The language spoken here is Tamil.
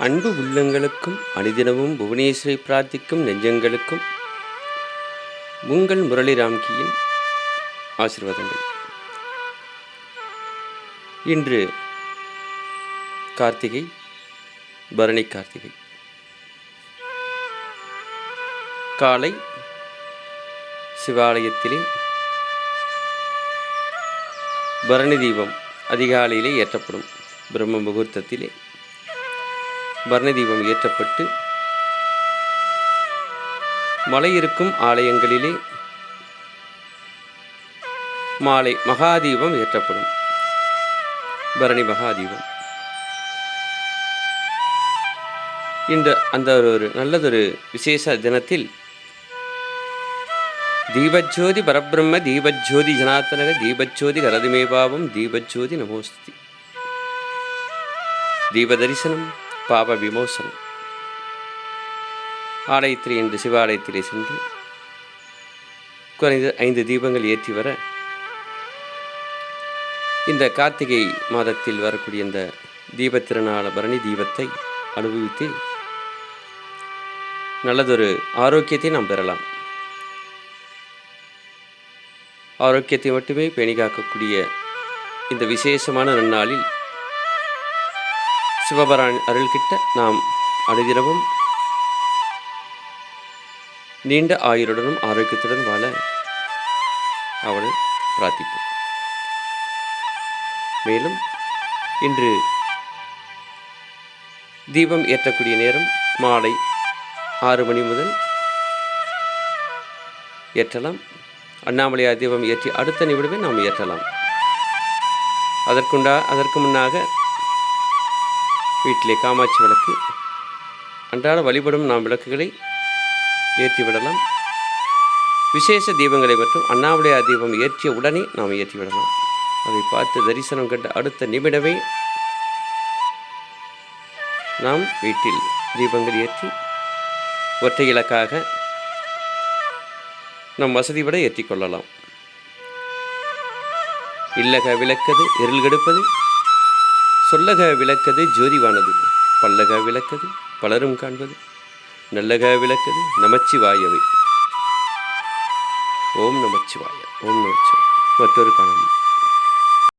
அன்பு உள்ளங்களுக்கும் அனுதினமும் புவனேஸ்வரை பிரார்த்திக்கும் நெஞ்சங்களுக்கும் உங்கள் முரளி ராம்கியின் ஆசீர்வாதங்கள். இன்று கார்த்திகை பரணி கார்த்திகை. காலை சிவாலயத்திலே பரணி தீபம் அதிகாலையிலே ஏற்றப்படும். பிரம்ம முகூர்த்தத்திலே பரணி தீபம் ஏற்றப்பட்டு மலை இருக்கும் ஆலயங்களிலே மாலை மகாதீபம் ஏற்றப்படும். பரணி மகாதீபம். இந்த அந்த ஒரு நல்லதொரு விசேஷ தினத்தில் தீபஜோதி பரபிரம்ம தீபஜோதி ஜனாத்தனக தீபஜோதி கரதுமே பாவம் தீபஜோதி நமோஸ்தி தீப தரிசனம். பாப விமோசனம். ஆலயத்தில் இன்று சிவாலயத்திலே சென்று குறைந்த ஐந்து தீபங்கள் ஏற்றி வர இந்த கார்த்திகை மாதத்தில் வரக்கூடிய இந்த தீபத்திருநாள பரணி தீபத்தை அனுபவித்து நல்லதொரு ஆரோக்கியத்தை நாம் பெறலாம். ஆரோக்கியத்தை மட்டுமே பேணி காக்கக்கூடிய இந்த விசேஷமான நன்னாளில் சிவபரான் அருள்கிட்ட நாம் அனுதினமும் நீண்ட ஆயுளுடனும் ஆரோக்கியத்துடன் வாழ அவனை பிரார்த்திப்போம். மேலும் இன்று தீபம் ஏற்றக்கூடிய நேரம் மாலை ஆறு மணி முதல் ஏற்றலாம். அண்ணாமலையார் தீபம் ஏற்றி அடுத்த நிமிடமே நாம் ஏற்றலாம். அதற்குண்டா அதற்கு முன்னாக வீட்டிலே காமாட்சி விளக்கு. அன்றாட வழிபடும் நாம் விளக்குகளை ஏற்றி விடலாம். விசேஷ தீபங்களை மற்றும் அண்ணாமலையார் தீபம் ஏற்றிய உடனே நாம் ஏற்றிவிடலாம் அதை பார்த்து தரிசனம் கண்ட அடுத்த நிமிடமே நாம் வீட்டில் தீபங்கள் ஏற்றி ஒற்றை இலக்காக நம் வசதி விட ஏற்றிக்கொள்ளலாம் இல்லக விளக்கது இருள் கெடுப்பது சொல்லக விளக்கது ஜோதிவானது. பல்லக விளக்கது பலரும் காண்பது. நல்லக விளக்கது நமச்சிவாயவை. ஓம் நமச்சிவாய ஓம் நமச்சிவாய. மற்றொரு காணொலி